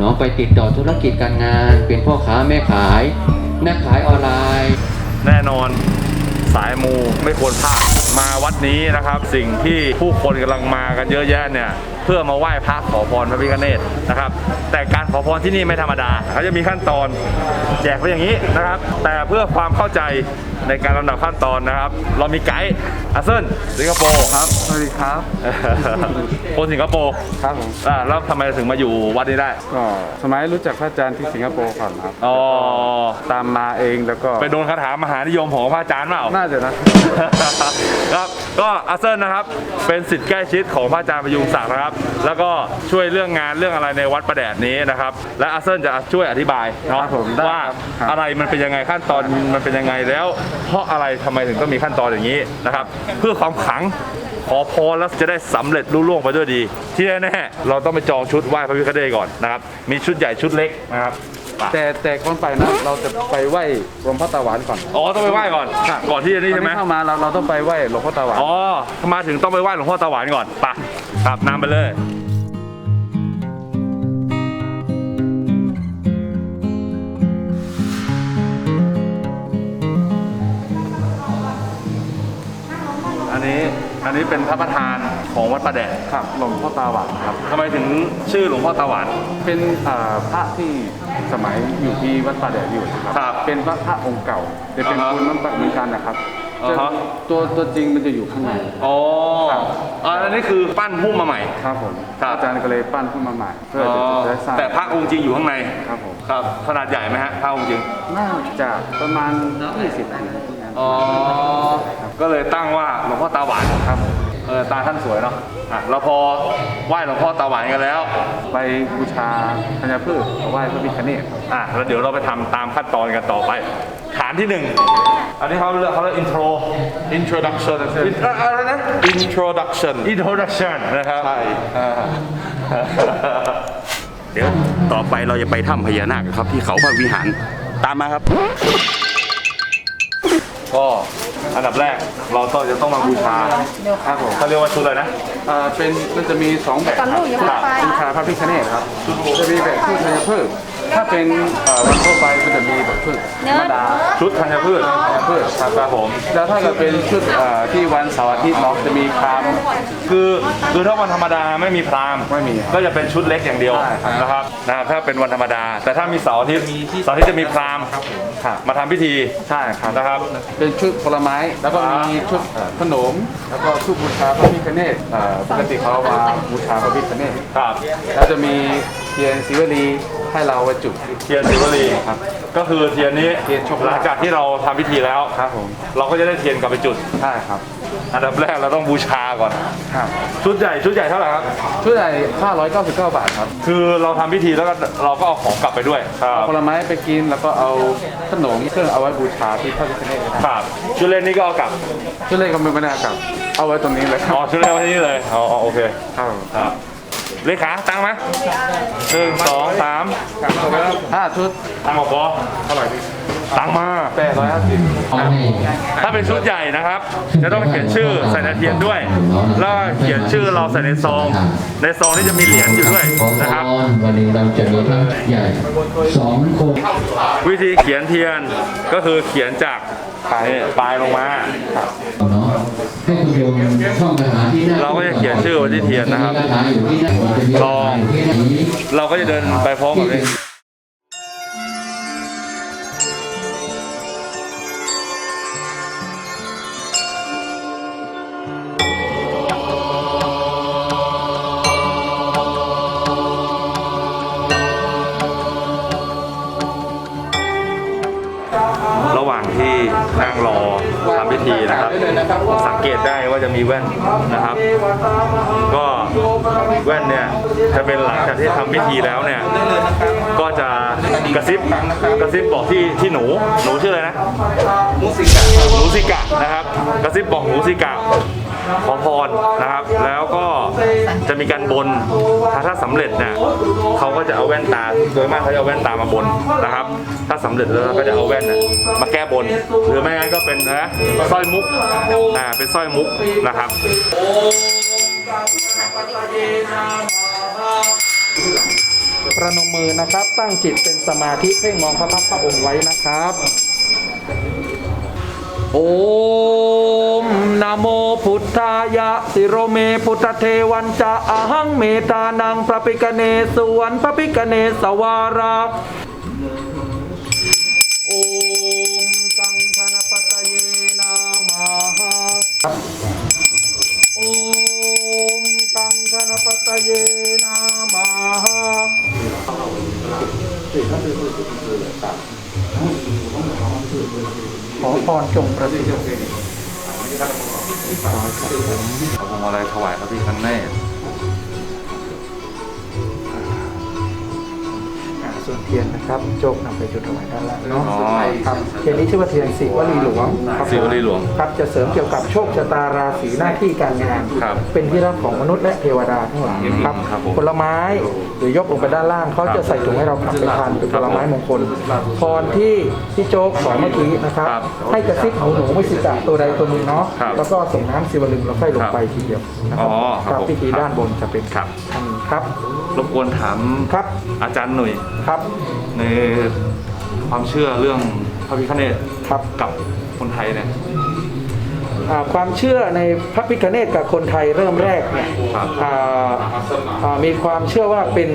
เนาะไปติดต่อธุรกิจการงาน เป็นพ่อค้าแม่ขาย นักขายออนไลน์ แน่นอนสายมูไม่ควรพลาดมาวัดนี้นะครับ สิ่งที่ผู้คนกำลังมากันเยอะแยะเนี่ยเพื่อมาไหว้พระขอพรพระพิฆเนศนะครับ แต่การขอพรที่นี่ไม่ธรรมดาเขาจะมีขั้นตอนแจกไปอย่างนี้นะครับ แต่เพื่อความเข้าใจ ในการลำดับขั้นตอนนะครับ เรามีไกด์อาเซนสิงคโปร์ครับ สวัสดีครับ คนสิงคโปร์ครับผมอ่าแล้วทำไมถึงมาอยู่วัดนี้ได้ ก็สมัยรู้จักพระอาจารย์ที่สิงคโปร์ก่อนครับ อ๋อ ตามมาเองแล้วก็ ไปโดนคาถามหานิยมของพระอาจารย์เปล่า น่าจะนะ ครับ ก็อาเซนนะครับ เป็นสิทธิ์ใกล้ชิดของพระอาจารย์ประยุงศักดิ์นะครับ แล้วก็ช่วยเรื่องงานเรื่องอะไรในวัดประแดดนี้นะครับ และอาเซนจะช่วยอธิบายเนาะครับผมได้ว่าครับ อะไรมันเป็นยังไงขั้นตอนมันเป็นยังไงแล้วเพราะอะไรทำไมถึงต้องมีขั้นตอนอย่างนี้นะครับ เพื่อความขลังขอพรแล้วจะได้สำเร็จรุ่ล่วงไปด้วยดี ที่แน่ๆเราต้องไปจองชุดไหว้พระพิฆเนศก่อนนะครับ มีชุดใหญ่ชุดเล็กนะครับแต่แต่ก่อนไปนะเราจะไปไหว้หลวงพ่อตาหวานก่อนอ๋อต้องไปไหว้ก่อนก่อนที่จะนี่ใช่ไหมตอเข้ามาเราเราต้องไปไหว้หลวงพ่อตาหวานอ๋อมาถึงต้องไปไหว้หลวงพ่อตาหวานก่อนไปะครับนำไปเลย อันนี้เป็นพระประธานของวัดประแดดครับหลวงพ่อตาหวานครับทำไมถึงชื่อหลวงพ่อตาหวาน เป็นอ่าพระที่สมัยอยู่ที่วัดป่าแดดอยู่นะครับ ครับเป็นพระพระองค์เก่าแต่เป็นอ่าฮะคุณมันเหมือนกันนะครับอ่าฮะ ตัวตัวจริงมันจะอยู่ข้างใน อ๋อครับ อ่าอันนี้คือปั้นหุ้มมาใหม่ ครับผมครับ อาจารย์ก็เลยปั้นขึ้นมาใหม่เพื่ออ๋อจะได้สร้างแต่พระองค์จริงอยู่ข้างใน ครับผมครับ ขนาดใหญ่ไหมฮะพระองค์จริง น่าจะประมาณ 20ปีที่นั้น อ๋อ ก็เลยตั้งว่าหลวงพ่อตาหวานครับผมเออตาท่านสวยเนาะ อะเราพอไหว้หลวงพ่อตาหวานกันแล้ว ไปบูชาธัญพืชไหว้พระพิฆเนศครับอะแล้วเดี๋ยวเราไปทำตามขั้นตอนกันต่อไป ฐานที่หนึ่ง อันนี้เขาเรียกเขาเรียก intro introduction อินเอ่ออะไรนะ introduction introduction นะครับใช่อ่า เดี๋ยวต่อไปเราจะไปถ้ำพญานาคครับที่เขาพระวิหารตามมาครับ ก็อันดับแรกเราต้องจะต้องมาบูชาครับผมเขาเรียกว่าชุดอะไรนะอ่าเป็นมันจะมีสองแบบครับบูชาพระพิฆเนศครับจะมีแบบพืชธัญพืช ถ้าเป็นเอ่อวันทั่วไปก็จะมีแบบพืชธรรมดาชุดธัญพืชธัญพืชครับครับผมแล้วถ้าเกิดเป็นชุดเอ่อที่วันเสาร์อาทิตย์เนาะจะมีคราม คือคือถ้าวันธรรมดาไม่มีพราหมณ์ไม่มีครับก็จะเป็นชุดเล็กอย่างเดียวใช่ครับ นะครับนะครับถ้าเป็นวันธรรมดา แต่ถ้ามีเสาร์อาทิตย์เสาร์อาทิตย์จะมีพราหมณ์ครับมาทำพิธีใช่ครับนะครับ เป็นชุดผลไม้แล้วก็มีชุดเอ่อขนม แล้วก็ชุดบูชาพระพิฆเนศเอ่อปกติเขาเอามาบูชาพระพิฆเนศครับ แล้วจะมีเทียนศิวลี ให้เราไว้จุดเทียนสิวลีครับ ก็คือเทียนนี้เทียนโชคลาภ หลังจากที่เราทำพิธีแล้ว ครับผมเราก็จะได้เทียนกลับไปจุด ใช่ครับอันดับแรกเราต้องบูชาก่อน ครับชุดใหญ่ชุดใหญ่เท่าไหร่ครับ ชุดใหญ่599 บาทครับคือเราทำพิธีแล้วก็เราก็เอาของกลับไปด้วยครัเอาบผลไม้ไปกินแล้วก็เอาขนมเครื่องเอาไว้บูชาที่พระพิฆเนศนะครับครับชุดเล่นนี้ก็เอากลับชุดเล็กก็ไม่ได้ครับ เอาไว้ตรงนี้เลยครัอ๋อบชุดเล่นไว้ที่นี่เลยอ๋ออ๋อโอเคครับ ครับ เลขาตังค์ไหมหนึ่งสองสามห้าชุดตังค์บอกพอเท่าไหร่ดีตังค์มาแปดร้อยห้าสิบถ้าเป็นชุดใหญ่นะครับ จะต้องเขียนชื่อใส่ในเทียนด้วย แล้วก็เขียนชื่อเราใส่ในซอง ในซองนี่จะมีเหรียญอยู่ด้วยนะครับวันนี้เราจะมีพระใหญ่สองคนวิธีเขียนเทียนก็คือเขียนจากปลายปลายลงมาเนาะให้คุณโยมท่องคาถาที่หน้าเราก็จะเขียนชื่อไว้ที่เทียนนะครับคาถาอยู่ที่หน้าจะมีลองที่นี้เราก็จะเดินไปพร้อมกับ นะครับสังเกตได้ว่าจะมีแว่นนะครับ ก็แว่นเนี่ยจะเป็นหลังจากที่ทำพิธีแล้วเนี่ย ก็จะกระซิบกระซิบบอกที่ที่หนูหนูชื่ออะไรนะหนูสิกะหนูสิกะนะครับ กระซิบบอกหนูสิกะ ขอพรนะครับ แล้วก็จะมีการบนถ้าถ้าสำเร็จเนี่ยเขาก็จะเอาแว่นตาโดยมากเขาจะเอาแว่นตามาบนนะครับ ถ้าสำเร็จแล้วก็จะเอาแว่นน่ะมาแก้บน หรือไม่งั้นก็เป็นนะสร้อยมุกอ่าเป็นสร้อยมุกนะครับประนมมือนะครับ ตั้งจิตเป็นสมาธิเพ่งมองพระพักตร์พระองค์ไว้นะครับ โอมนโมพุทธายะสิโรเมพุทธเทวันจะอาหังเมตานังพระปิกเนสวนพระปิกเนสวาราโอมกังธนปตเยนามาหาโอมกังธนปตเยนามาหา ขอพรจงประสิทธิ์ขอผมอะไรถวายพระพิฆเนศ ส่วนเทียนนะครับโจกนำไปจุดถวายด้านล่างเนาะอ๋อ ครับเทียนนี้ชื่อว่าเทียนสิวลีหลวงครับสิวลีหลวงครับจะเสริมเกี่ยวกับโชคชะตาราศีหน้าที่การงานครับเป็นที่รักของมนุษย์และเทวดาทั้งหลายครับครับผมผลไม้หรือยกลงไปด้านล่างเขาจะใส่ถุงให้เรากลับไปทานเป็นผลไม้มงคลพรที่ที่โจ๊กสอนเมื่อกี้นะครับ ครับให้กระซิบหูหนูไม่สิกะตัวใดตัวหนึ่งเนาะครับแล้วก็ส่งน้ำสิวลึงแล้วค่อยลงไปทีเดียวนะครัอ๋อครับผมพิธีด้านบนจะเป็นครับอันนี้ ครับรบกวนถามครับอาจารย์หนุ่ยครับในความเชื่อเรื่องพระพิฆเนศครับกับคนไทยเนี่ยอ่าความเชื่อในพระพิฆเนศกับคนไทยเริ่มแรกเนี่ยครับอ่าอ่ามีความเชื่อว่าเป็น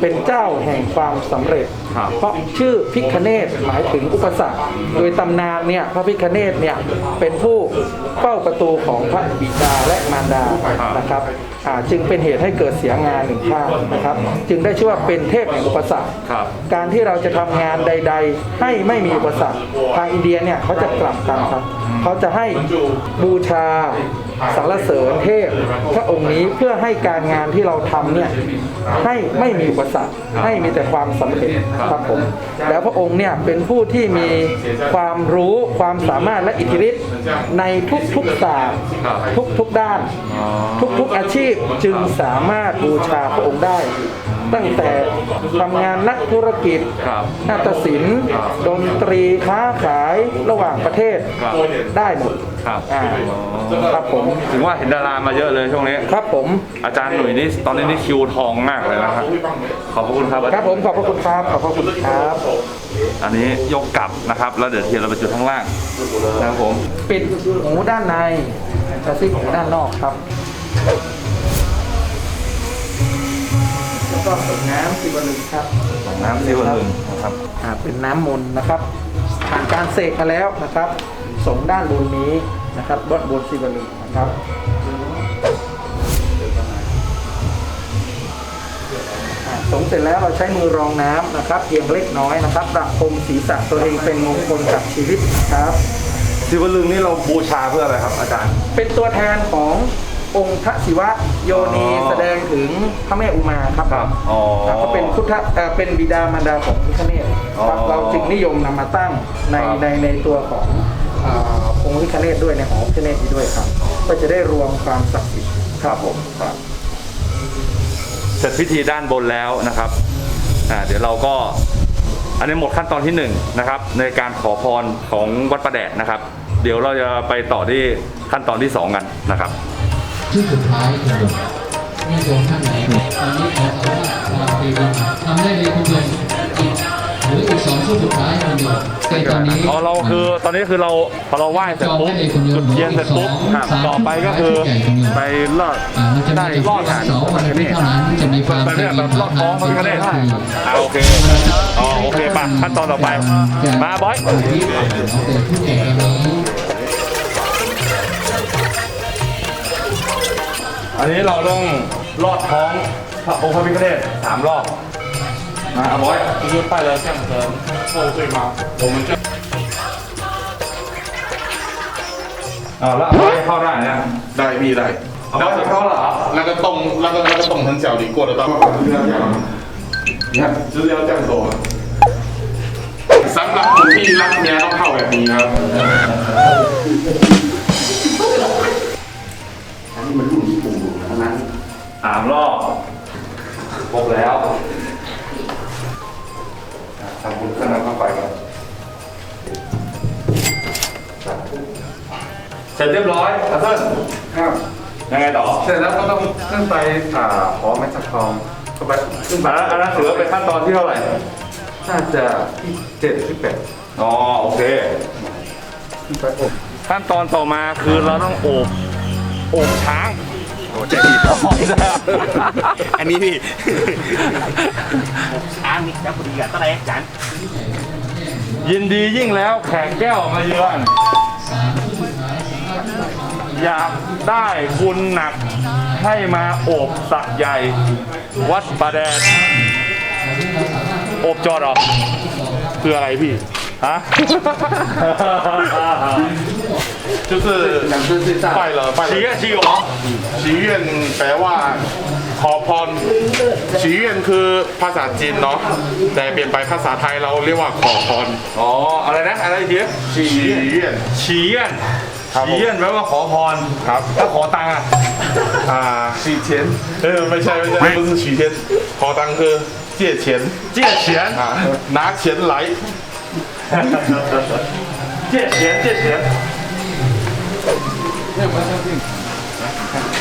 เป็นเจ้าแห่งความสำเร็จครับเพราะชื่อพิฆเนศหมายถึงอุปสรรค โดยตำนานเนี่ยพระพิฆเนศเนี่ยเป็นผู้เฝ้าประตูของพระบิดาและมารดานะครับอ่าจึงเป็นเหตุให้เกิดเสียงานหนึ่งข้างนะครับ จึงได้ชื่อว่าเป็นเทพแห่งอุปสรรคครับการที่เราจะทำงานใด ๆ ให้ไม่มีอุปสรรค ทางอินเดียเนี่ยเขาจะกลับกันครับ เขาจะให้บูชา สรรเสริญเทพพระองค์นี้เพื่อให้การงานที่เราทำเนี่ยให้ไม่มีอุปสรรคให้มีแต่ความสำเร็จครับผมแล้วพระองค์เนี่ยเป็นผู้ที่มีความรู้ความสามารถและอิทธิฤทธิ์ในทุกๆศาสตร์ทุกๆด้าน ทุกๆอาชีพจึงสามารถบูชาพระองค์ได้ตั้งแต่ทำงานนักธุรกิจครับนาฏศิลป์ ดนตรี ค้าขาย ระหว่างประเทศ ได้หมด ครับอ่าครับผมถึงว่าเห็นดารามาเยอะเลยช่วงนี้ ครับผมอาจารย์หนุ่ยนี่ตอนนี้นี่คิวทองมากเลยนะครับขอบพระคุณครับอาคจารัรบย์ผมขอบพระคุณครับขอบพระคุณครับ อันนี้ยกกลับนะครับ แล้วเดี๋ยวเทียนเราไปจุดข้างล่างนะครับผมปิดหูด้านในกระซิบหูด้านนอกครับแล้วก็ส่งน้ำสิบลึงครับน้ำซิวลึงนะครับอ่าเป็นน้ำมนต์นะครับผ่านการเสกมาแล้วนะครับ สงด้านบนนี้นะครับด้านบนสิบลึงนะครับอ่าสงเสร็จแล้วเราใช้มือรองน้ำนะครับเพียงเล็กน้อยนะครับประพรมศีรษะตัวเองเป็นมงคลกับชีวิตนะครับซิวลึงนี่เราบูชาเพื่ออะไรครับอาจารย์ เป็นตัวแทนขององค์พระศิวะโยนีอ๋อแสดงถึงพระแม่อุมาครับครับอ๋อครับเขาเป็นพุทธเอ่อเป็นบิดามารดาของพระเนศครับอ๋อเราจึงนิยมนำมาตั้งในครับในในตัวของ อ่าองค์พระเนศด้วยในหอพระเนศนี้ด้วยครับ ก็จะได้รวมความศักดิ์สิทธิ์ครับผมครับ เสร็จพิธีด้านบนแล้วนะครับอ่าเดี๋ยวเราก็อันนี้หมดขั้นตอนที่หนึ่งนะครับ ในการขอพรของวัดประแดดนะครับ เดี๋ยวเราจะไปต่อที่ขั้นตอนที่สองกันนะครับชื่อสุดท้ายคุณโยมมีโยมท่านไหนตอนนี้ขอขอว่าความตีวินทำได้เลยคุณโยมอีก หรืออีกสองช่วงสุดท้ายคุณโยมแต่ตอนนี้อ๋อเราคือตอนนี้คือเราพอเราไหว้เสร็จปุ๊บจุดเทียนเสร็จปุ๊บต่อไปก็คือไปลอดอ่ามันจะได้มีลอดฐานสองวันนี้เท่านั้นจะมีความไปเนี่ยแบบลอดท้องพระพิฆเนศอ่าโอเคอ๋อโอเคป่ะขั้นตอนต่อไปมาบอยที่เราเป็นผู้แก่ตอนนี้อันนี้เราต้องลอดท้องพระองค์พระพิฆเนศสามรอบ มาอ่ะบอย 就是拜了象征后对吗？我们就 อ่าแล้วบอยเข้าได้เนี่ย ได้พี่ได้ เอาบอยจะเข้าเหรอ 那个洞，那个那个洞很小，你过得到吗？就是这样你看，就是要这样走啊。สำหรับคนที่รักเมียต้องเข้าแบบนี้ครับ สามรอบครบแล้ว ทำบุญขึ้นน้ำเข้าไปครับเสร็จเรียบร้อยอาเซนครับ ยังไงต่อ เสร็จแล้วก็ต้องขึ้นไปอ่าขอไม้สักทองไปขึ้นไปอันนั้นอันนั้นถือว่าเป็นขั้นตอนที่เท่าไหร่ น่าจะที่เจ็ดที่แปดอ๋อโอเค ขึ้นไปอบขั้นตอนต่อมาคือเราต้องโอบโอบช้างโอ้เจ๊ผิดอันนี้พี่ยินดียิ่งแล้วแขกแก้วมาเยือน อยากได้คุณหนักให้มาโอบสักใหญ่ วัดประแดดโอบจอดเหรอคืออะไรพี่ ฮะ 就是 หนังสือสื่อสาร 拜了拜 ชี้ 了 อะชี้เหรอ 祈愿แปลว่าขอพร祈愿คือภาษาจีนเนาะแต่เปลี่ยนไปภาษาไทยเราเรียกว่าขอพร อ๋อ อะไรนะ อะไรอีกที 祈愿 ฉีเยี่ยน ครับผม ฉีเยี่ยนแปลว่าขอพร ครับ ถ้าขอตังค์อ่ะ อ่า洗钱เออไม่ใช่ไม่ใช่不是洗钱ขอตังค์คือ借钱 เจี้ยเฉียน 啊拿钱来 เจี้ยเฉียนเจี้ยเฉียน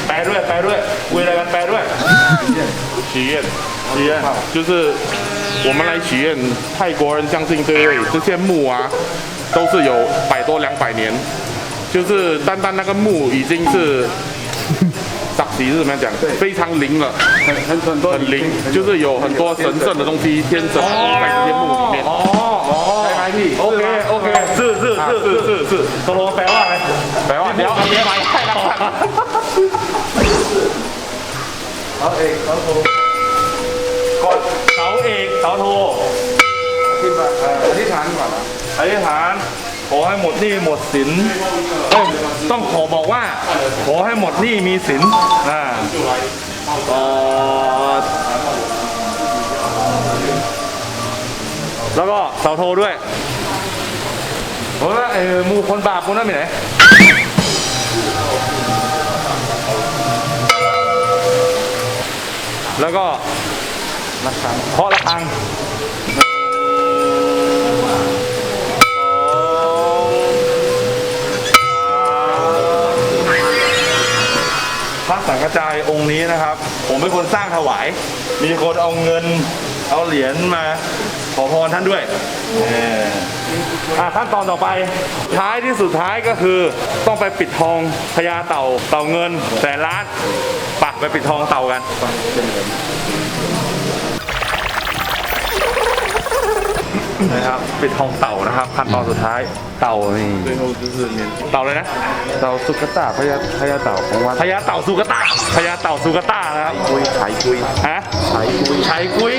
白瑞，白瑞，未来的白瑞，许愿，许愿，就是我们来许愿，泰国人相信这位，这些墓啊，都是有百多两百年，就是单单那个墓已经是。早期是怎么样讲？非常灵了，很很很多很灵，就是有很多神圣的东西，天神在这些墓里面。哦哦，OK OK。 ซื่อซื่อซื่อซื่อซื่อซื่อตกลงแปลว่าอะไรแปลว่าเดี๋ยวเอาเดี๋ยวไปให้รับฟังเขาเองเขาโทรกดเสาเอกเสาโทขึ้นมาเอ่ออธิษฐานก่อนนะอธิษฐานขอให้หมดหนี้หมดสินเอ้ยต้องขอบอกว่า ขอให้หมดหนี้มีสินอ่าเอ่อแล้วก็เสาโทด้วย โอ้แล้วไอ้หมูคนบาปคนนั้นไปไหนแล้วก็ระฆังเคาะระฆังพระสังฆจายองค์นี้นะครับ ผมเป็นคนสร้างถวาย มีคนเอาเงิน เอาเหรียญมาขอพรท่านด้วยเอออะขั้นตอนต่อไป ท้ายที่สุดท้ายก็คือต้องไปปิดทองพญาเต่าเต่าเงินแสนล้านปักไปปิดทองเต่ากัน นะครับปิดทองเต่านะครับขั้นตอนสุดท้ายเต่านี่เต่าเลยนะเต่าสุกตาพญาพญาเต่าของวัดพญาเต่าสุกตาพญาเต่าสุกตานะครับคุยไฉคุยฮะไฉกุยไฉกุย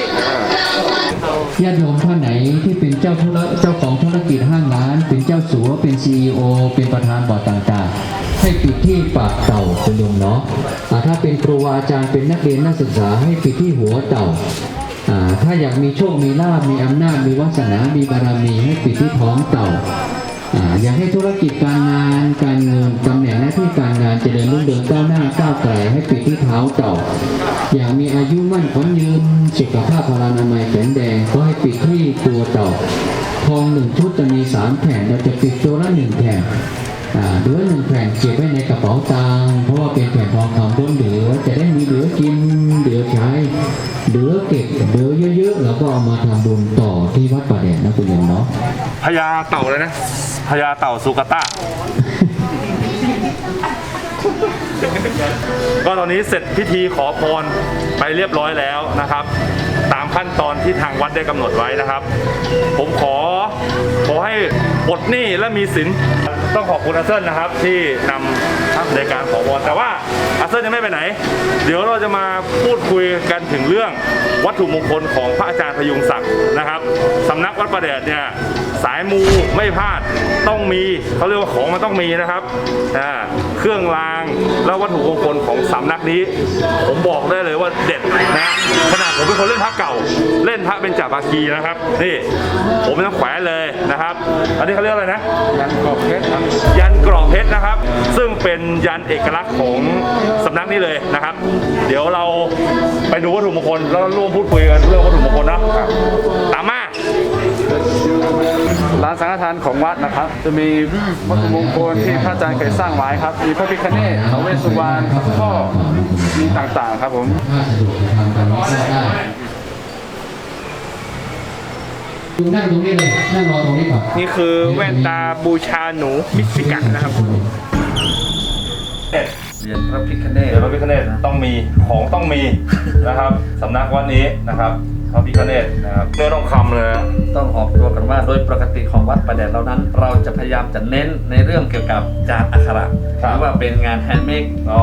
ญาติโยมท่านไหนที่เป็นเจ้าธุระเจ้าของธุรกิจห้างร้าน เป็นเจ้าสัวเป็นซีอเป็นประธานบอร์ดต่างๆ ให้ปิดที่ปากเต่าคุณโยมเนาะอ่าถ้าเป็นครูอาจารย์เป็นนักเรียนนักศึกษาให้ปิดที่หัวเต่าอ่า ถ้าอยากมีโชค มีลาภมีอำนาจ มีวาสนา มีบารมีให้ปิดที่ท้องเต่าอยากให้ธุรกิจการงานการเงินตำแหน่งหน้าที่การงานเจริญรุ่งเรืองก้าวหน้าก้าวไกลให้ปิดที่เท้าเต่า อยากมีอายุมั่นขวัญยืนสุขภาพพลานามัยแข็งแรงก็ให้ปิดที่ตัวเต่าทองหนึ่งชุดจะมีสามแผ่นเราจะปิดตัวละหนึ่งแผ่น เหลือหนึ่งแผ่นเก็บไว้ในกระเป๋าตังค์เพราะว่าเป็นแผ่นทองคำล้นเหลือจะได้มีเหลือกินเหลือใช้เหลือเก็บเหลือเยอะๆแล้วก็เอามาทำบุญต่อที่วัดป่าแดดนะคุณโยมเนาะพญาเต่าเลยนะพญาเต่าสุกตาก็ตอนนี้เสร็จพิธีขอพรไปเรียบร้อยแล้วนะครับ ตามขั้นตอนที่ทางวัดได้กำหนดไว้นะครับ ผมขอขอให้ ปลดหนี้และมีสินต้องขอบคุณอาเซนนะครับที่นำในการขอพรแต่ว่าอาเซนยังไม่ไปไหน เดี๋ยวเราจะมาพูดคุยกันถึงเรื่องวัตถุมงคลของพระอาจารย์พยุงศักดิ์นะครับสำนักวัดประแดดเนี่ยสายมูไม่พลาดต้องมีเขาเรียกว่าของมันต้องมีนะครับเครื่องรางแล้ววัตถุมงคลของสำนักนี้ ผมบอกได้เลยว่าเด็ดนะ ผมเป็นคนเล่นพระเก่า เล่นพระเป็นจ่าบาคีนะครับ นี่ผมไม่ต้องแขวนเลยนะครับ อันนี้เขาเรียกอะไรนะ ยันกรอบเพชรครับยันกรอบเพชรนะครับ ซึ่งเป็นยันเอกลักษณ์ของสำนักนี้เลยนะครับ เดี๋ยวเราไปดูวัตถุมงคลแล้วร่วมพูดคุยกันเรื่องวัตถุมงคลเนอะตามมาล ร้านสังฆทานของวัดนะครับ จะมีวัตถุมงคลที่พระอาจารย์เคยสร้างไว้ครับ มีพระพิฆเนศท้าวเวสสุวรรณพระพ่อมีต่างๆครับผมถ้าสะดวกจะทำกันก็ได้ดูนั่งตรงนี้เลยนั่งรอตรงนี้ก่อนนี่คือแว่นตาบูชาหนูมิสซิกะนะครับเหรียญพระพิฆเนศเดี๋ยวพระพิฆเนศต้องมีของต้องมีนะครับสำนักวัดนี้นะครับพ ระพิฆเนศนะครับเนื้อทองคำเลยนะต้องออกตัวกันว่าโดยปกติของวัดประแดดเรานั้น เราจะพยายามจะเน้นในเรื่องเกี่ยวกับจานอักขระหรือว่าเป็นงานแฮนด์เมดอ๋อ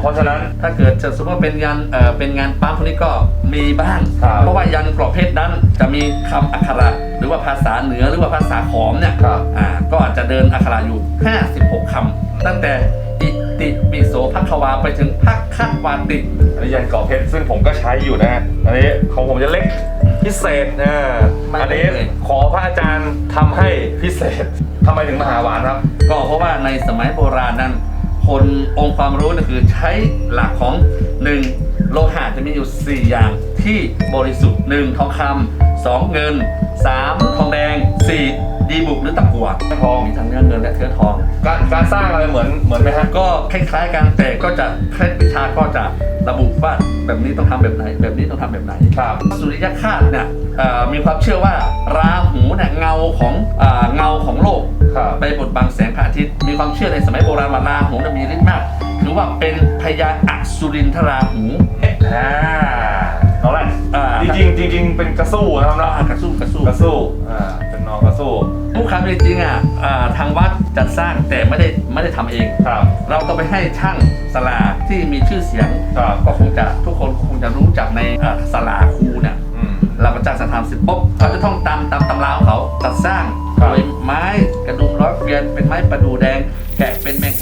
เพราะฉะนั้น ถ้าเกิดจะสมมติว่าเป็นงานเอ่อเป็นงานปั๊มพวกนี้ก็มีบ้าง ครับ เพราะว่ายันกรอบเพชรนั้นจะมีคำอักขระ หรือว่าภาษาเหนือหรือว่าภาษาขอมเนี่ย ครับ อ่าก็อาจจะเดินอักขระอยู่ 56 คำ ตั้งแต่อิ ติปิโสพักวาไปถึงพักคัวาติ อันนี้ยันเกาะเพชรซึ่งผมก็ใช้อยู่นะฮะอันนี้ของผมจะเล็กพิเศษนะไม่อันนี้เลย ขอพระอาจารย์ทำให้พิเศษทำไมถึงมหาหวานครับ ก็เพราะว่าในสมัยโบราณนั้น คนองค์ความรู้ก็คือใช้หลักของ 1. โลหะจะมีอยู่ 4 อย่าง ที่บริสุทธิ์ 1. ทองคำ 2. เงิน 3. ทองแดง 4. ดีบุกหรือตะกั่วทองมีทั้งเนื้อเงินและเนื้อทอง การการสร้างอะไรเหมือนเหมือนไหมฮะก็คล้ายๆกันแต่ก็จะเคล็ดวิชาก็จะระบุว่าแบบนี้ต้องทำแบบไหน แบบนี้ต้องทำแบบไหนครับสุริยคราสเนี่ยเอ่อมีความเชื่อว่าราหูเนี่ยเงาของเอ่อเงาของโลกครับไปบดบังแสงพระอาทิตย์มีความเชื่อในสมัยโบราณว่าราหูเนี่ยมีฤทธิ์มากถือว่าเป็นพญาอัสุรินทราหูอ่า น้องแรกอ่า จริงๆจริงๆเป็นกระสู้นะครับเนาะกระสู้กระสู้กระสู้อ่าเป็นนองกระสู้ทุกครั้งจริงๆอะอ่าทางวัดจัดสร้างแต่ไม่ได้ไม่ได้ทำเอง ครับ เราต้องไปให้ช่างสลาที่มีชื่อเสียงครับ ก็คงจะทุกคนคงจะรู้จักในเอ่อสลาครูเนี่ย อืม เราประจักษ์สถานสิบปุ๊บเขาจะต้องตามตามตำราของเขาจัดสร้างครับ โดยไม้กระดุมร้อยเกวียนเป็นไม้ประดูแดง แกะเป็นแมงคุกคำ